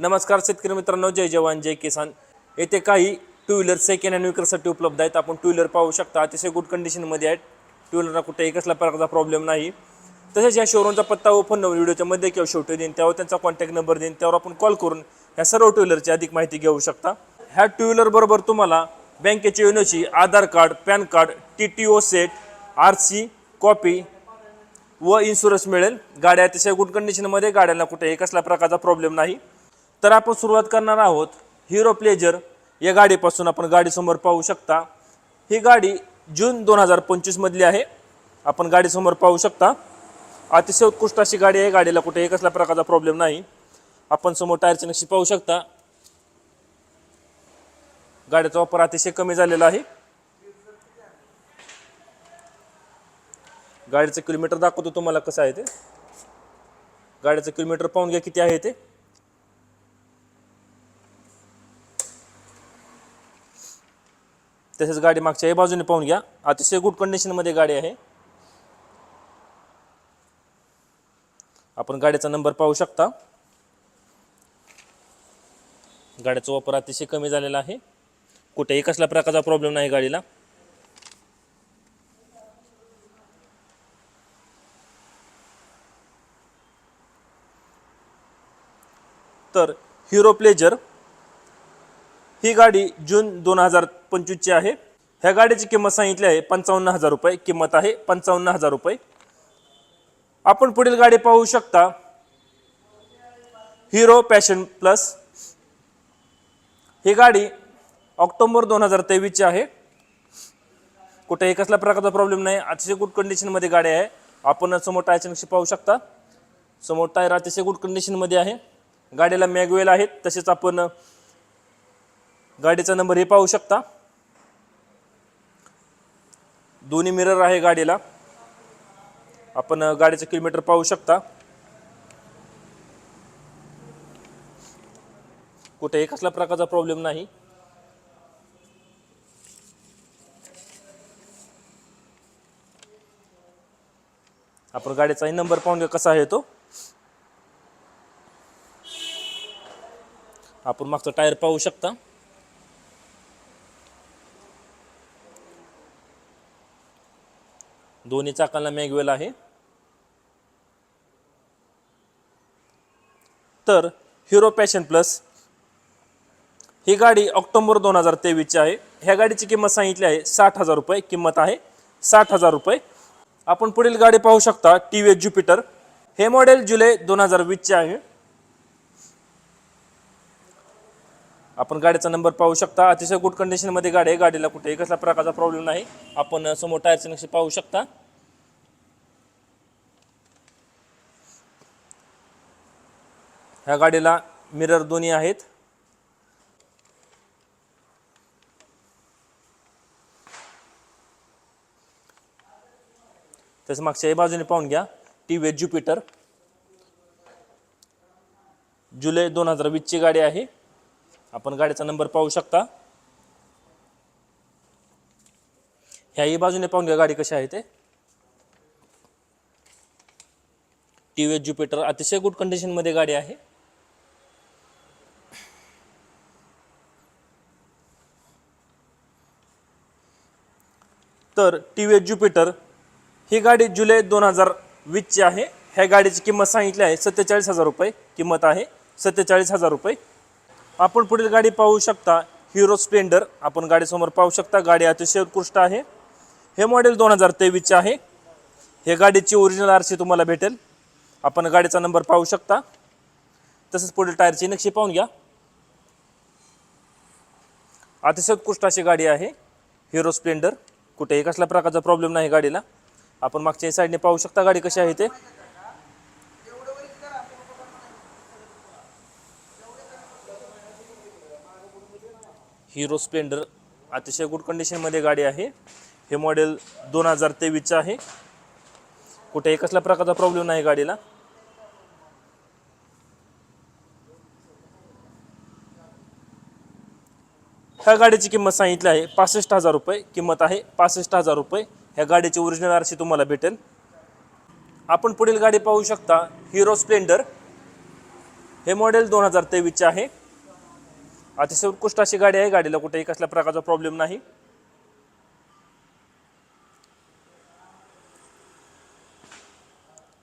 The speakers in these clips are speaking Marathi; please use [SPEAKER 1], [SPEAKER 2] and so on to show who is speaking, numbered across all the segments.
[SPEAKER 1] नमस्कार शेतकरी मित्रांनो जय जवान जय किसान. येथे काही टू व्हीलर सेकंड हँड विक्रीसाठी उपलब्ध आहेत. आपण टू व्हीलर पाहू शकता. अतिशय गुड कंडिशनमध्ये आहेत. टू व्हीलरला कुठेही कसल्या प्रकारचा प्रॉब्लेम नाही. तसेच या शोरूमचा पत्ता व फोन नंबर व्हिडिओच्या मध्ये किंवा शेवटी देईन. त्यावर त्यांचा कॉन्टॅक्ट नंबर देईन. त्यावर आपण कॉल करून ह्या सर्व टू व्हीलरची अधिक माहिती घेऊ शकता. ह्या टू व्हीलर बरोबर तुम्हाला बँकेची युनोची Aadhaar card PAN card T T O set R C copy व इन्शुरन्स मिळेल. गाड्या अतिशय गुड कंडिशनमध्ये गाड्यांना कुठेही कसल्या प्रकारचा प्रॉब्लेम नाही. तर आपण सुरुवात करणार आहोत हिरो प्लेजर या गाडीपासून आपण गाडीसमोर पाहू शकता. ही गाडी जून दोन हजार पंचवीसमधली आहे. आपण गाडीसमोर पाहू शकता. अतिशय उत्कृष्ट अशी गाडी आहे. गाडीला कुठेही कसल्या प्रकारचा प्रॉब्लेम नाही. आपण समोर टायरची नक्षी पाहू शकता. गाडीचा वापर अतिशय कमी झालेला आहे. गाडीचं किलोमीटर दाखवतो तुम्हाला कसं आहे ते. गाडीचं किलोमीटर पाहून घ्या किती आहे ते. तसेच गाडी मागच्या बाजूने पाहून घ्या. अतिशय गुड कंडिशनमध्ये गाडी आहे. आपण गाडीचा नंबर पाहू शकता. गाड्याचा वापर अतिशय कमी झालेला आहे. कुठेही कसल्या प्रकारचा प्रॉब्लेम नाही गाडीला. तर हिरो प्लेजर ही गाडी जून दोन हजार पंचवीसची आहे. ह्या गाडीची किंमत सांगितली आहे पंचावन्न हजार रुपये. किंमत आहे पंचावन्न हजार रुपये. आपण पुढील गाडी पाहू शकता. Hero passion plus. ही गाडी ऑक्टोबर दोन हजार तेवीसची आहे. कुठेही कसल्या प्रकारचा प्रॉब्लेम नाही. अतिशय गुड कंडिशनमध्ये गाडी आहे. आपण समोर टायरच्या नक्षी पाहू शकता. समोर टायर अतिशय गुड कंडिशनमध्ये आहे. गाडीला मॅगवेल आहेत. तसेच आपण गाडीचा नंबर हे पाहू शकता. दोन्ही मिरर आहे गाडीला. आपण गाडीचं किलोमीटर पाहू शकता. कुठेही कसल्या प्रकारचा प्रॉब्लेम नाही. आपण गाडीचाही नंबर पाहून घ्या कसा आहे तो. आपण मागचा टायर पाहू शकता. दोन्ही चाकांना मॅगवेल आहे. तर हिरो पॅशन प्लस ही गाडी ऑक्टोबर दोन हजार तेवीसची आहे. ह्या गाडीची किंमत सांगितली आहे साठ हजार रुपये किंमत आहे. साठ हजार रुपये. आपण पुढील गाडी पाहू शकता टी व्ही ज्युपिटर. हे मॉडेल जुलै दोन हजार वीसचे आहे. आपण गाडीचा नंबर पाहू शकता. अतिशय गुड कंडिशनमध्ये गाडी आहे. गाडीला कुठेही कसला प्रकारचा प्रॉब्लेम नाही. आपण समोर टायरचे नक्षी पाहू शकता. ह्या गाडीला मिरर दोन्ही आहेत. त्याच्या मागच्या बाजूने पाहून घ्या. टी व्ही ज्युपिटर जुलै दोन हजार वीसची गाडी आहे. आपण गाडीचा नंबर पाहू शकता. ह्याही बाजूने पाहून घ्या गाडी कशी आहे ते. टी व्ही ज्युपिटर अतिशय गुड कंडिशनमध्ये गाडी आहे. तर टी व्ही ज्युपिटर ही गाडी जुलै दोन हजार वीसची आहे. ह्या गाडीची किंमत सांगितली आहे सत्तेचाळीस हजार रुपये. किंमत आहे सत्तेचाळीस हजार रुपये. आपण पुढील गाडी पाहू शकता. हिरो स्प्लेंडर आपण गाडीसमोर पाहू शकता. गाडी अतिशय उत्कृष्ट आहे. हे मॉडेल दोन हजार तेवीसचे आहे. हे गाडीची ओरिजिनल आर सी तुम्हाला भेटेल. आपण गाडीचा नंबर पाहू शकता. तसंच पुढील टायरची नक्षी पाहून घ्या. अतिशय उत्कृष्ट अशी गाडी आहे. हिरो स्प्लेंडर कुठेही कसल्या प्रकारचा प्रॉब्लेम नाही गाडीला. आपण मागच्या साईडने पाहू शकता गाडी कशी आहे ते. हिरो स्प्लेंडर अतिशय गुड कंडिशनमध्ये गाडी आहे. हे मॉडेल दोन हजार तेवीसचं आहे. कुठेही कसल्या प्रकारचा प्रॉब्लेम नाही गाडीला. ह्या गाडीची किंमत सांगितली आहे पासष्ट हजार रुपये. किंमत आहे पासष्ट हजार रुपये. ह्या गाडीची ओरिजिनल आरशी तुम्हाला भेटेल. आपण पुढील गाडी पाहू शकता हिरो स्प्लेंडर. हे मॉडेल दोन हजार तेवीसचे आहे. अतिशय उत्कृष्ट अशी गाडी आहे. गाडीला कुठेही कसल्या प्रकारचा प्रॉब्लेम नाही.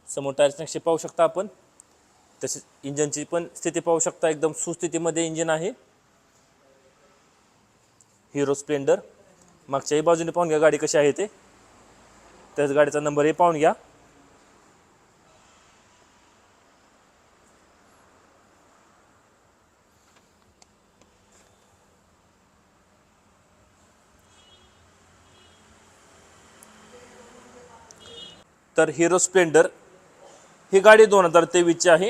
[SPEAKER 1] समोर टायर्स नक्षी पाहू शकता आपण. तसेच इंजनची पण स्थिती पाहू शकता. एकदम सुस्थितीमध्ये इंजिन आहे. हिरो स्प्लेंडर मागच्याही बाजूने पाहून घ्या गाडी कशी आहे ते. त्याच गाडीचा नंबरही पाहून घ्या. तर हिरो स्प्लेंडर ही गाडी दोन हजार तेवीसची आहे.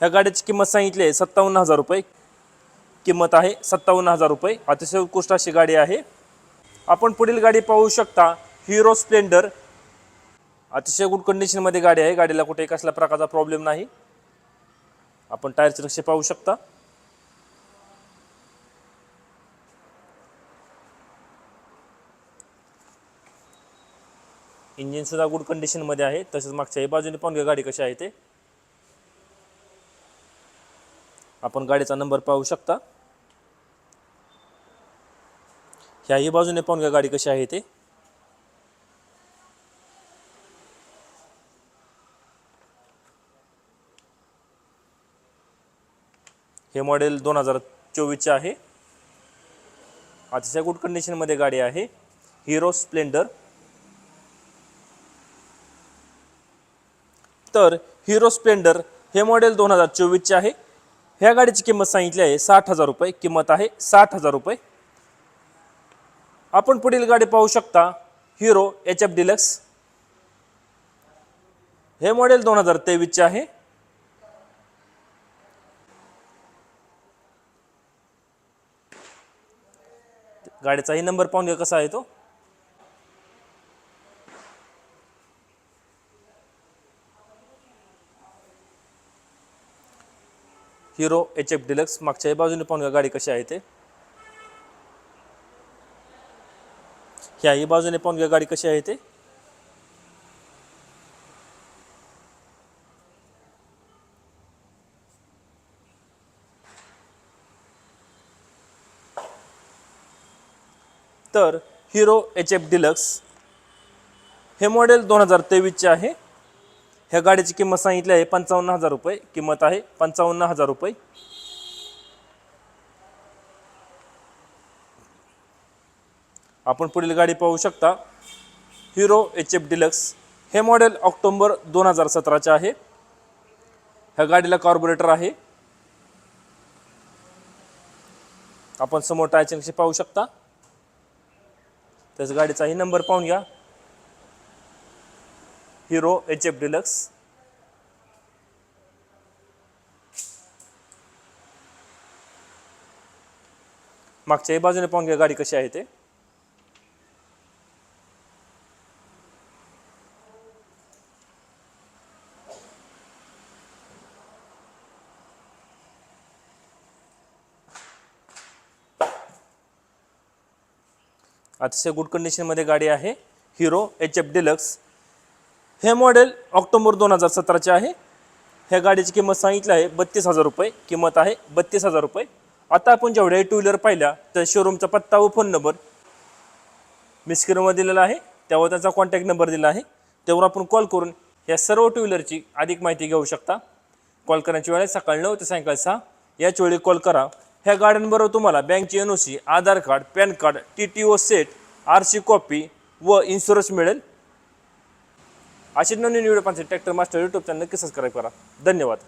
[SPEAKER 1] ह्या गाडीची किंमत सांगितली आहे सत्तावन्न हजार रुपये. किंमत आहे सत्तावन्न हजार रुपये. अतिशय उत्कृष्ट अशी गाडी आहे. आपण पुढील गाडी पाहू शकता. हिरो स्प्लेंडर अतिशय गुड कंडिशनमध्ये गाडी आहे. गाडीला कुठे कसल्या प्रकारचा प्रॉब्लेम नाही. आपण टायरचे नक्षे पाहू शकता. इंजिन सुद्धा गुड कंडिशनमध्ये आहे. तसेच मागच्याही बाजूने पाहून घ्या गाडी कशी आहे ते. आपण गाडीचा नंबर पाहू शकता. ह्याही बाजूने पाहून घ्या गाडी कशी आहे ते. हे मॉडेल दोन हजार चोवीसचे आहे. अतिशय गुड कंडिशनमध्ये गाडी आहे. हिरो स्प्लेंडर तर हिरो स्प्लेंडर हे मॉडेल दोन हजार चोवीसचे आहे. ह्या गाडीची किंमत सांगितली आहे साठ हजार रुपये. किंमत आहे साठ हजार रुपये. आपण पुढील गाडी पाहू शकता हिरो एच एफ डिलक्स हे मॉडेल दोन हजार तेवीसचे आहे. गाडीचाही नंबर पाहून घ्या कसा आहे तो. हिरो एच एफ डिलक्स मागच्याही बाजूने पाहून गाडी कशी आहे ते. ह्याही बाजूने पाहून घ्या गाडी कशी आहे ते. तर हिरो एच एफ डिलक्स हे मॉडेल दोन हजार तेवीसचे आहे. ह्या गाडीची किंमत सांगितली आहे पंचावन्न हजार रुपये. किंमत आहे पंचावन्न हजार रुपये. आपण पुढील गाडी पाहू शकता. Hero H F Deluxe. हे मॉडेल ऑक्टोंबर दोन हजार सतराचे आहे. ह्या गाडीला कार्बोरेटर आहे. आपण समोर टायचनशी पाहू शकता. त्याच गाडीचाही नंबर पाहून घ्या. Hero H F Deluxe. मागच्याही बाजूने पाहून घ्या गाडी कशी आहे ते. अतिशय गुड कंडिशनमध्ये गाडी आहे. Hero H F Deluxe. हे मॉडेल ऑक्टोबर दोन हजार सतराचे आहे. ह्या गाडीची किंमत सांगितली आहे बत्तीस हजार रुपये. किंमत आहे बत्तीस हजार रुपये. आता आपण जेवढ्या टू व्हीलर पाहिल्या तर शोरूमचा पत्ता व फोन नंबर मी स्क्रीनवर दिलेला आहे. त्यावर त्यांचा कॉन्टॅक्ट नंबर दिला आहे. त्यावर आपण कॉल करून या सर्व टू व्हीलरची अधिक माहिती घेऊ शकता. कॉल करण्याची वेळ आहे सकाळी नऊ ते सायंकाळी सहा. याच वेळी कॉल करा. ह्या गाड्यांबरोबर तुम्हाला बँकची N O C Aadhaar card PAN card T T O set R C copy व इन्शुरन्स मिळेल. अशी नवीन व्हिडिओ पाहण्यासाठी ट्रॅक्टर मास्टर यूट्यूब चॅनल नक्की सबस्क्राईब करा. धन्यवाद.